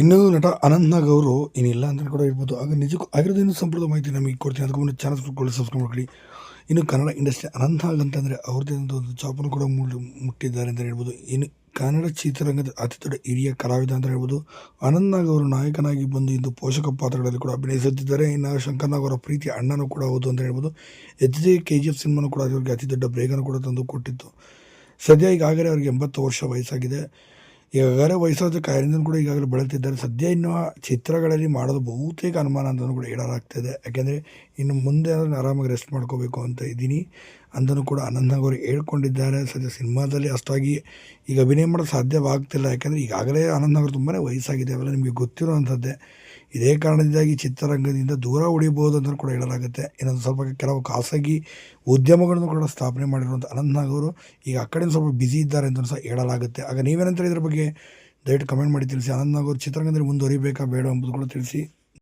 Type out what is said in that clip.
ಇನ್ನು ನಟ ಅನಂತ್ ನಾಗ್ ಅವರು ಏನಿಲ್ಲ ಅಂತ ಕೂಡ ಇರ್ಬೋದು ಆಗ ನಿಜಕ್ಕೂ ಆಗಿರೋದೇನು ಸಂಪೂರ್ಣ ಮಾಹಿತಿ ನಮಗೆ ಕೊಡ್ತೀನಿ. ಅದಕ್ಕೂ ಮುನ್ನ ಚಾನಲ್ ಸಬ್ಸ್ಕ್ರೈಬ್ ಸಬ್ಸ್ಕ್ರೈಬ್ ಮಾಡಿ ಇನ್ನು ಕನ್ನಡ ಇಂಡಸ್ಟ್ರಿ ಅನಂತ್ ನಾಗ್ ಅಂತಂದರೆ ಅವ್ರದ್ದೇ ಒಂದು ಚಾಪನ್ನು ಕೂಡ ಮುಟ್ಟಿದ್ದಾರೆ ಅಂತ ಹೇಳ್ಬೋದು. ಇನ್ನು ಕನ್ನಡ ಚಿತ್ರರಂಗದ ಅತಿ ದೊಡ್ಡ ಹಿರಿಯ ಕಲಾವಿದ ಅಂತ ಹೇಳ್ಬೋದು. ಅನಂತ್ ನಾಗ್ ಅವರು ನಾಯಕನಾಗಿ ಬಂದು ಇಂದು ಪೋಷಕ ಪಾತ್ರಗಳಲ್ಲಿ ಕೂಡ ಅಭಿನಯಿಸುತ್ತಿದ್ದಾರೆ. ಇನ್ನು ಶಂಕರ್ ನಾಗ್ ಅವರ ಪ್ರೀತಿ ಅಣ್ಣನೂ ಕೂಡ ಹೌದು ಅಂತ ಹೇಳ್ಬೋದು. ಎಚ್ ಕೆ ಜಿ ಎಫ್ ಸಿನಿಮಾನು ಕೂಡ ಅವರಿಗೆ ಅತಿ ದೊಡ್ಡ ಬ್ರೇಕನ್ನು ಕೂಡ ತಂದು ಕೊಟ್ಟಿತ್ತು. ಸದ್ಯ ಈಗಾಗಲೇ ಅವರಿಗೆ ಎಂಬತ್ತು ವರ್ಷ ವಯಸ್ಸಾಗಿದೆ. ಈಗಾಗಲೇ ವಯಸ್ಸಾದ ಕಾರ್ಯದಿಂದ ಕೂಡ ಈಗಾಗಲೇ ಬಳಲ್ತಿದ್ದಾರೆ. ಸದ್ಯ ಇನ್ನು ಚಿತ್ರಗಳಲ್ಲಿ ಮಾಡೋದು ಬಹುತೇಕ ಅನುಮಾನ ಅಂತಲೂ ಕೂಡ ಹೇಳಲಾಗ್ತಿದೆ ಯಾಕೆಂದರೆ ಇನ್ನು ಮುಂದೆ ಆರಾಮಾಗಿ ರೆಸ್ಟ್ ಮಾಡ್ಕೋಬೇಕು ಅಂತ ಇದ್ದೀನಿ. ಅಂತಲೂ ಕೂಡ ಅನಂತನಾಗ್ ಅವರು ಹೇಳ್ಕೊಂಡಿದ್ದಾರೆ. ಸದ್ಯ ಸಿನಿಮಾದಲ್ಲಿ ಅಷ್ಟಾಗಿ ಈಗ ಅಭಿನಯ ಮಾಡೋದು ಸಾಧ್ಯವಾಗ್ತಿಲ್ಲ. ಯಾಕೆಂದರೆ ಈಗಾಗಲೇ ಅನಂತ್ ನಗರ್ ತುಂಬಾ ವಯಸ್ಸಾಗಿದೆ. ಅವೆಲ್ಲ ನಿಮಗೆ ಗೊತ್ತಿರುವಂಥದ್ದೇ. ಇದೇ ಕಾರಣದಿಂದಾಗಿ ಚಿತ್ರರಂಗದಿಂದ ದೂರ ಉಳಿಬೋದು ಅಂತ ಕೂಡ ಹೇಳಲಾಗುತ್ತೆ ಇನ್ನೊಂದು ಸ್ವಲ್ಪ ಕೆಲವು ಖಾಸಗಿ ಉದ್ಯಮಗಳನ್ನು ಕೂಡ ಸ್ಥಾಪನೆ ಮಾಡಿರುವಂಥ ಅನಂತನಾಗ್ ಅವರು ಈಗ ಆ ಕಡೆಯಿಂದ ಸ್ವಲ್ಪ ಬ್ಯುಸಿ ಇದ್ದಾರೆ ಅಂತ ಸಹ ಹೇಳಲಾಗುತ್ತೆ ಆಗ ನೀವೇನಂತಾರೆ ಇದ್ರ ಬಗ್ಗೆ? ಕಮೆಂಟ್ ಮಾಡಿ ತಿಳಿಸಿ. ಅನಂತನಾಗ್ ಅವರು ಚಿತ್ರರಂಗದಲ್ಲಿ ಮುಂದುವರಿಬೇಕಾ ಬೇಡ ಎಂಬುದು ಕೂಡ ತಿಳಿಸಿ.